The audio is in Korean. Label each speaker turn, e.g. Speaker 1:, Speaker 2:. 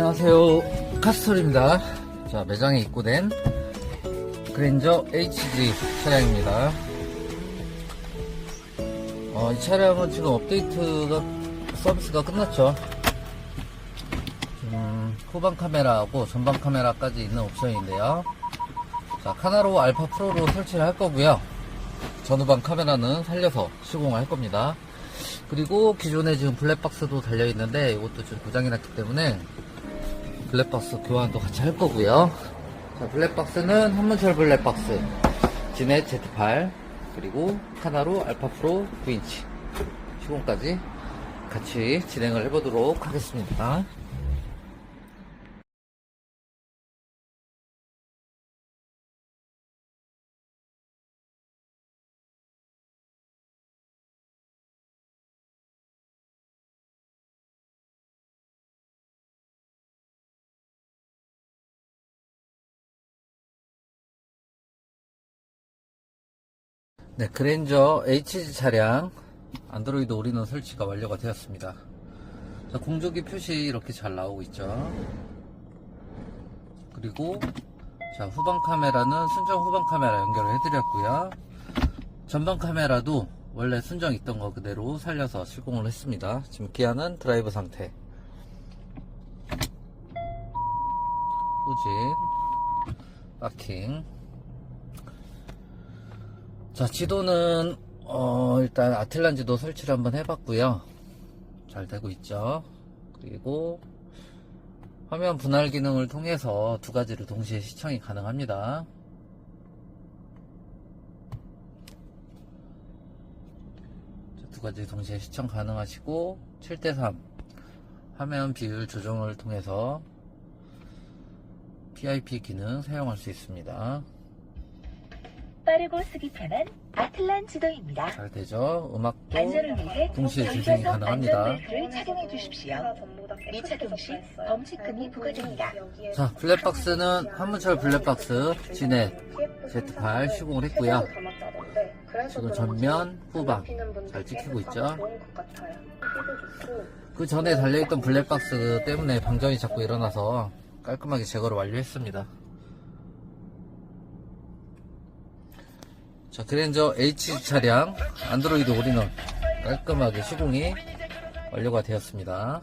Speaker 1: 안녕하세요. 카스톨입니다. 자 매장에 입고된 그랜저 HG 차량입니다. 어, 이 차량은 지금 업데이트가 서비스가 끝났죠? 지금 후방 카메라하고 전방 카메라까지 있는 옵션인데요. 자 카나로 알파 프로로 설치를 할 거고요. 전후방 카메라는 살려서 시공을 할 겁니다. 그리고 기존에 지금 블랙박스도 달려 있는데 이것도 지금 고장이 났기 때문에 블랙박스 교환도 같이 할 거고요. 자, 블랙박스는 한문철 블랙박스, 진의 Z8, 그리고 카나로 알파 프로 9인치 시공까지 같이 진행을 해보도록 하겠습니다. 네, 그랜저 HG 차량 안드로이드 올인원 설치가 완료가 되었습니다. 자, 공조기 표시 이렇게 잘 나오고 있죠. 그리고 자, 후방 카메라는 순정 후방 카메라 연결을 해드렸고요. 전방 카메라도 원래 순정 있던 거 그대로 살려서 시공을 했습니다. 지금 기아는 드라이브 상태. 후진, 파킹, 자, 지도는, 어, 일단 아틀란 지도 설치를 한번 해봤고요. 잘 되고 있죠. 그리고 화면 분할 기능을 통해서 두 가지를 동시에 시청이 가능합니다. 자, 두 가지 동시에 시청 가능하시고, 7대3 화면 비율 조정을 통해서 PIP 기능 사용할 수 있습니다.
Speaker 2: 빠르고 쓰기 편한 아틀란 지도입니다.
Speaker 1: 잘 되죠? 음악도
Speaker 2: 안전을 위해
Speaker 1: 동시에
Speaker 2: 경사석
Speaker 1: 가능합니다.
Speaker 2: 안전벨트를 착용해 주십시오. 미착용 시 범칙금이 부과됩니다.
Speaker 1: 자, 블랙박스는 한문철 블랙박스 진해 Z8 시공을 했고요. 지금 전면, 후방 잘 찍히고 있죠. 그 전에 달려있던 블랙박스 때문에 방전이 자꾸 일어나서 깔끔하게 제거를 완료했습니다. 자, 그랜저 H 차량 안드로이드 올인원 깔끔하게 시공이 완료가 되었습니다.